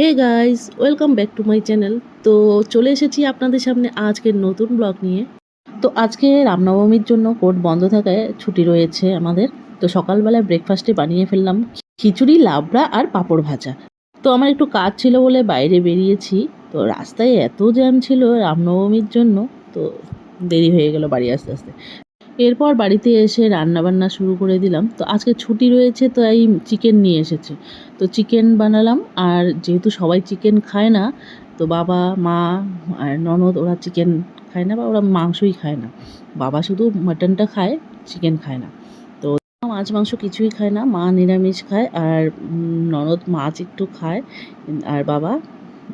Hey guys welcome back to my channel তো চলে এসেছি আপনাদের সামনে আজকের নতুন ব্লগ নিয়ে। তো আজকে রামনবমীর জন্য কোর্ট বন্ধ থাকায় ছুটি রয়েছে আমাদের। তো সকালবেলায় ব্রেকফাস্টে বানিয়ে ফেললাম খিচুড়ি, লাবড়া আর পাঁপড় ভাজা। তো আমার একটু কাজ ছিল বলে বাইরে বেরিয়েছি। তো রাস্তায় এত জ্যাম ছিল রামনবমীর জন্য, তো দেরি হয়ে গেল বাড়ি আস্তে আসতে। এরপর বাড়িতে এসে রান্না বান্না শুরু করে দিলাম। তো আজকে ছুটি রয়েছে তো এই চিকেন নিয়ে এসেছে। তো চিকেন বানালাম, আর যেহেতু সবাই চিকেন খায় না, তো বাবা, মা আর ননদ, ওরা চিকেন খায় না বা ওরা মাংসই খায় না। বাবা শুধু মাটনটা খায় চিকেন খায় না। তো মাছ, মাংস কিছুই খায় না, মা নিরামিষ খায়, আর ননদ মাছ একটু খায়, আর বাবা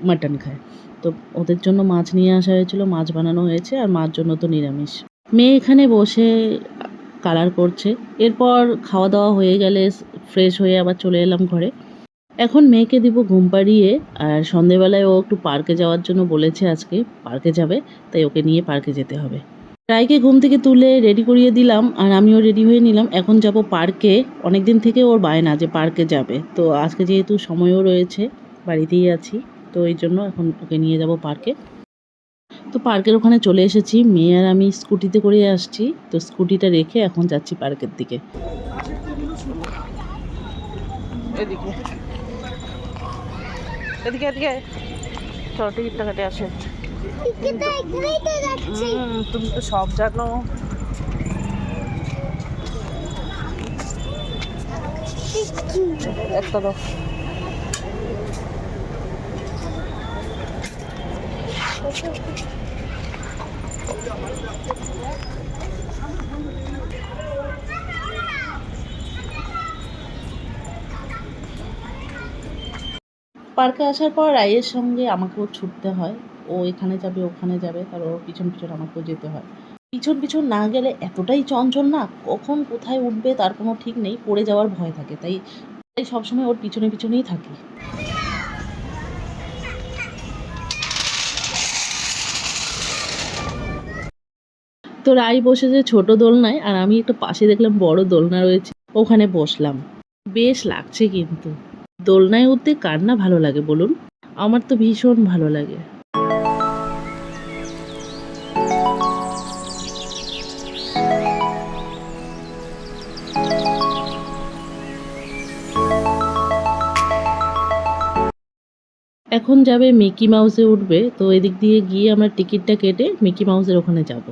মাটন খায়। তো ওদের জন্য মাছ নিয়ে আসা হয়েছিল, মাছ বানানো হয়েছে, আর মার জন্য তো নিরামিষ। মেয়ে এখানে বসে কালার করছে। এরপর খাওয়া দাওয়া হয়ে গেলে ফ্রেশ হয়ে আবার চলে এলাম ঘরে। এখন মেয়েকে দিব ঘুম পাড়িয়ে আর সন্ধেবেলায় ও একটু পার্কে যাওয়ার জন্য বলেছে আজকে পার্কে যাবে, তাই ওকে নিয়ে পার্কে যেতে হবে। রায়কে ঘুম থেকে তুলে রেডি করিয়ে দিলাম আর আমিও রেডি হয়ে নিলাম। এখন যাব পার্কে অনেক দিন থেকে ওর বায়না যে পার্কে যাবে। তো আজকে যেহেতু সময়ও রয়েছে, বাড়িতেই আছি, তো এই জন্য এখন ওকে নিয়ে যাব পার্কে তো পার্কের ওখানে চলে এসেছি। মেয়ে আর আমি স্কুটিতে করে আসছি। তো স্কুটিটা রেখে এখন যাচ্ছি পার্কের দিকে। এদিকে। এদিকে এদিকে। চলো টিকিটটা কেটে আসে। তুমি তো সব জানো। একটা দাও। পার্কে আসার পর রায়ের সঙ্গে আমাকেও ছুটতে হয়। ও এখানে যাবে, ওখানে যাবে, তার ওর পিছন পিছন আমাকেও যেতে হয়। পিছন পিছন না গেলে এতটাই চঞ্চল না, কখন কোথায় উঠবে তার কোনো ঠিক নেই, পড়ে যাওয়ার ভয় থাকে তাই তাই সবসময় ওর পিছনে পিছনেই থাকি। তো রাই বসেছে ছোট দোলনায়, আর আমি একটু পাশে দেখলাম বড় দোলনা রয়েছে, ওখানে বসলাম। বেশ লাগছে কিন্তু। দোলনায় উঠতে কার না ভালো লাগে বলুন? আমার তো ভীষণ ভালো লাগে। এখন যাবে মিকি মাউসে উঠবে, তো এদিক দিয়ে গিয়ে আমরা টিকিটটা কেটে মিকি মাউসের ওখানে যাব।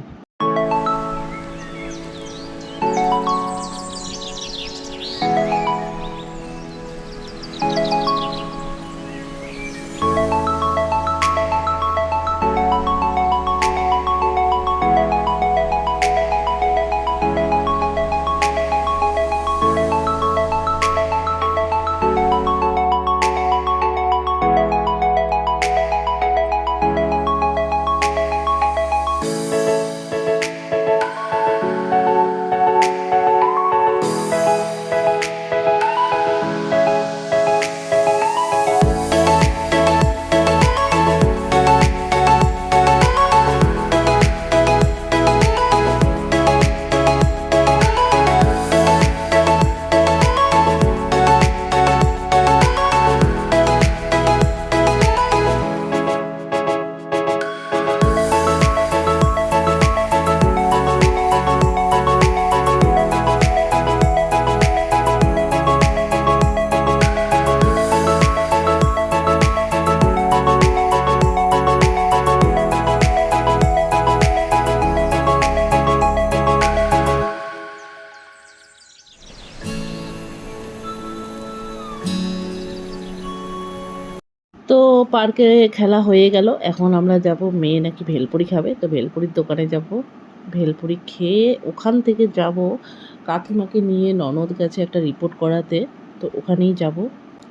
তো পার্কে খেলা হয়ে গেল। এখন আমরা যাব মেয়ে নাকি ভেলপুরি খাবে। তো ভেলপুরির দোকানে যাব। ভেলপুরি খেয়ে ওখান থেকে যাব। কাকিমাকে নিয়ে ননদ গেছে একটা রিপোর্ট করাতে। তো ওখানেই যাব।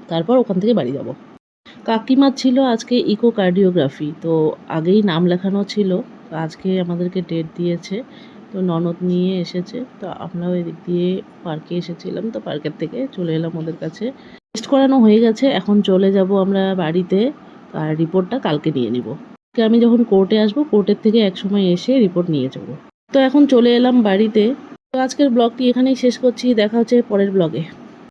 তারপর ওখান থেকে বাড়ি যাব। কাকিমার ছিল আজকে ইকো কার্ডিওগ্রাফি তো আগেই নাম লেখানো ছিল। আজকে আমাদেরকে ডেট দিয়েছে। তো ননদ নিয়ে এসেছে। তো আমরাও এদিক দিয়ে পার্কে এসেছিলাম। তো পার্কের থেকে চলে এলাম ওদের কাছে। টেস্ট করানো হয়ে গেছে, এখন চলে যাব আমরা বাড়িতে। আর রিপোর্টটা কালকে নিয়ে নিব। আমি যখন কোর্টে আসব, কোর্টের থেকে এক সময় এসে রিপোর্ট নিয়ে যাব। তো এখন চলে এলাম বাড়িতে। তো আজকের ব্লগটি এখানেই শেষ করছি। দেখা হচ্ছে পরের ব্লগে।